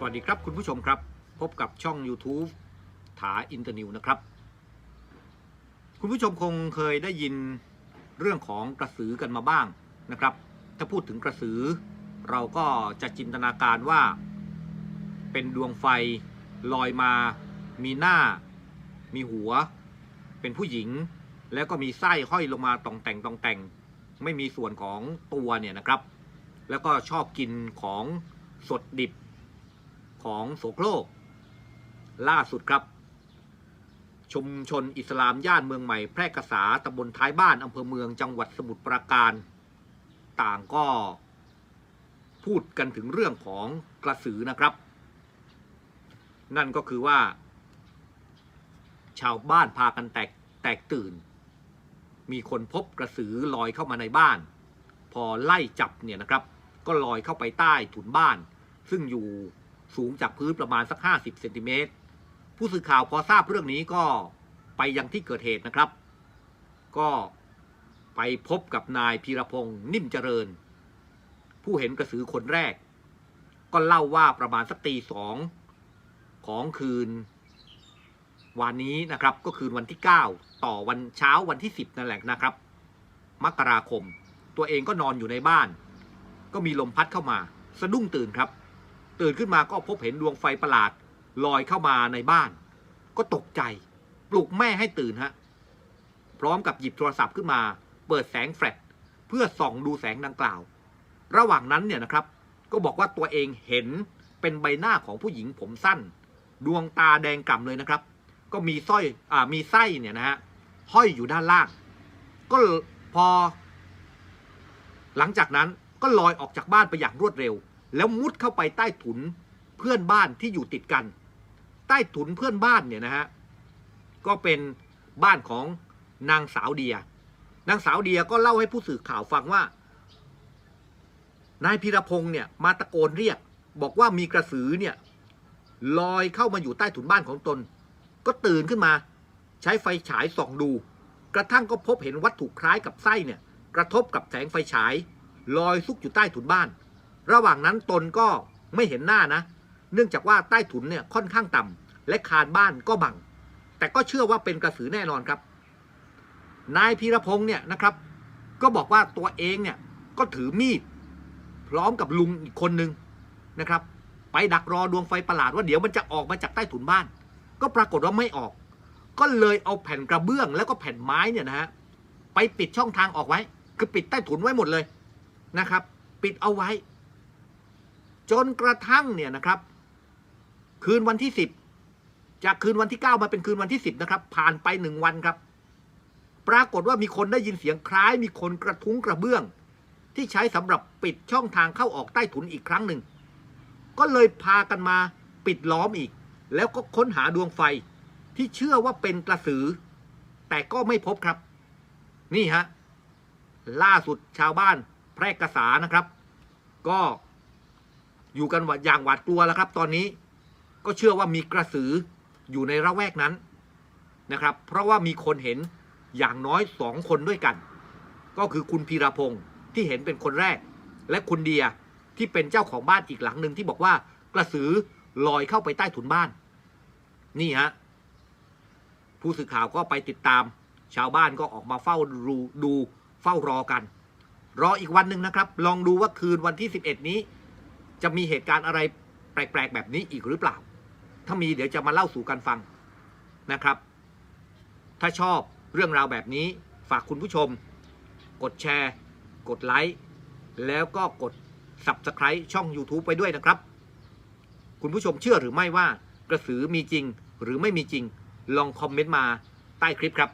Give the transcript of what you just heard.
สวัสดีครับคุณผู้ชมครับ พบกับช่อง YouTube ถาอินเตอร์นิวนะครับ คุณผู้ชมคงเคยได้ยินเรื่องของกระสือกันมาบ้างนะครับ ถ้าพูดถึงกระสือ เราก็จะจินตนาการว่า เป็นดวงไฟลอยมา มีหน้า มีหัว เป็นผู้หญิง แล้วก็มีไส้ห้อยลงมาตองแต่งตองแต่ง ไม่มีส่วนของตัวเนี่ยนะครับ แล้วก็ชอบกินของสดดิบ ของโสโครก ล่าสุดครับ ชุมชนอิสลามย่านเมืองใหม่ แพร่กษาตำบลท้ายบ้านอำเภอเมืองจังหวัดสมุทรปราการ ต่างก็พูดกันถึงเรื่องของกระสือนะครับ นั่นก็คือว่า ชาวบ้านพากันแตกแตกตื่น มีคนพบกระสือลอยเข้ามาในบ้าน พอไล่จับเนี่ยนะครับ ก็ลอยเข้าไปใต้ถุนบ้าน ซึ่งอยู่ สูงจากพื้นประมาณสัก 50เซนติเมตรผู้สื่อข่าวพอทราบเรื่องนี้ก็ไปยังที่เกิดเหตุนะครับ ก็ไปพบกับนายพีรพงศ์นิ่มเจริญ ผู้เห็นกระสือคนแรก ก็เล่าว่าประมาณสักตีสองของคืนวันนี้นะครับก็คืนวันที่ 9 ต่อวันเช้าวันที่ 10 นั่นแหละนะครับ มกราคม ตัวเองก็นอนอยู่ในบ้าน ก็มีลมพัดเข้ามา สะดุ้งตื่นครับ ตื่นขึ้นมาก็พบเห็นดวงไฟประหลาดลอยเข้ามาในบ้าน ก็ตกใจ ปลุกแม่ให้ตื่นฮะ พร้อมกับหยิบโทรศัพท์ขึ้นมา เปิดแสงแฟลชเพื่อส่องดูแสงดังกล่าว ระหว่างนั้นเนี่ยนะครับ ก็บอกว่าตัวเองเห็นเป็นใบหน้าของผู้หญิงผมสั้น ดวงตาแดงกล่ำเลยนะครับ ก็มีสร้อยอ่ามีไส้เนี่ยนะฮะห้อยอยู่ด้านล่าง ก็พอ หลังจากนั้นก็ลอยออกจากบ้านไปอย่างรวดเร็ว แล้วมุดเข้าไปใต้ถุนเพื่อนบ้านที่อยู่ติดกัน ใต้ถุนเพื่อนบ้านเนี่ยนะฮะก็เป็นบ้านของนางสาวเดีย นางสาวเดียก็เล่าให้ผู้สื่อข่าวฟังว่า นายพีรพงศ์เนี่ยมาตะโกนเรียก บอกว่ามีกระสือเนี่ยลอยเข้ามาอยู่ใต้ถุนบ้านของตน ก็ตื่นขึ้นมา ใช้ไฟฉายส่องดู กระทั่งก็พบเห็นวัตถุคล้ายกับไส้เนี่ยกระทบกับแสงไฟฉาย ลอยซุกอยู่ใต้ถุนบ้าน ระหว่างนั้นตนก็ไม่เห็นหน้านะ เนื่องจากว่าใต้ถุนเนี่ยค่อนข้างต่ำและคานบ้านก็บัง แต่ก็เชื่อว่าเป็นกระสือแน่นอนครับ นายพีรพงศ์เนี่ยนะครับ ก็บอกว่าตัวเองเนี่ยก็ถือมีด พร้อมกับลุงอีกคนนึงนะครับ ไปดักรอดวงไฟประหลาดว่าเดี๋ยวมันจะออกมาจากใต้ถุนบ้าน ก็ปรากฏว่าไม่ออก ก็เลยเอาแผ่นกระเบื้องแล้วก็แผ่นไม้เนี่ยนะฮะไปปิดช่องทางออกไว้ คือปิดใต้ถุนไว้หมดเลยนะครับ ปิดเอาไว้ จนกระทั่งเนี่ยนะครับ คืนวันที่สิบจากคืนวันที่เก้ามาเป็นคืนวันที่สิบนะครับ ผ่านไปหนึ่งวันครับ ปรากฏว่ามีคนได้ยินเสียงคล้าย มีคนกระทุ้งกระเบื้อง ที่ใช้สำหรับปิดช่องทางเข้าออกใต้ถุนอีกครั้งหนึ่ง ก็เลยพากันมาปิดล้อมอีก แล้วก็ค้นหาดวงไฟที่เชื่อว่าเป็นกระสือ แต่ก็ไม่พบครับ นี่ฮะล่าสุดชาวบ้านแพร่กษานะครับ ก็ อยู่กันอย่างหวาดกลัวแล้วครับ ตอนนี้ก็เชื่อว่ามีกระสืออยู่ในระแวกนั้นนะครับ เพราะว่ามีคนเห็นอย่างน้อยสองคนด้วยกัน ก็คือคุณพีรพงศ์ที่เห็นเป็นคนแรก และคุณเดียที่เป็นเจ้าของบ้านอีกหลังหนึ่งที่บอกว่ากระสือลอยเข้าไปใต้ถุนบ้าน นี่ฮะผู้สื่อข่าวก็ไปติดตาม ชาวบ้านก็ออกมาเฝ้าดูดูเฝ้ารอกัน รออีกวันหนึ่งนะครับ ลองดูว่าคืนวันที่ 11 นี้ จะมีเหตุการณ์อะไรแปลกๆแบบนี้อีกหรือเปล่า ถ้ามีเดี๋ยวจะมาเล่าสู่กันฟังนะครับ ถ้าชอบเรื่องราวแบบนี้ฝากคุณผู้ชม กดแชร์ กดไลค์แล้วก็กด Subscribe ช่อง YouTube ไปด้วยนะครับ คุณผู้ชมเชื่อหรือไม่ว่ากระสือมีจริงหรือไม่มีจริง ลองคอมเมนต์มาใต้คลิปครับ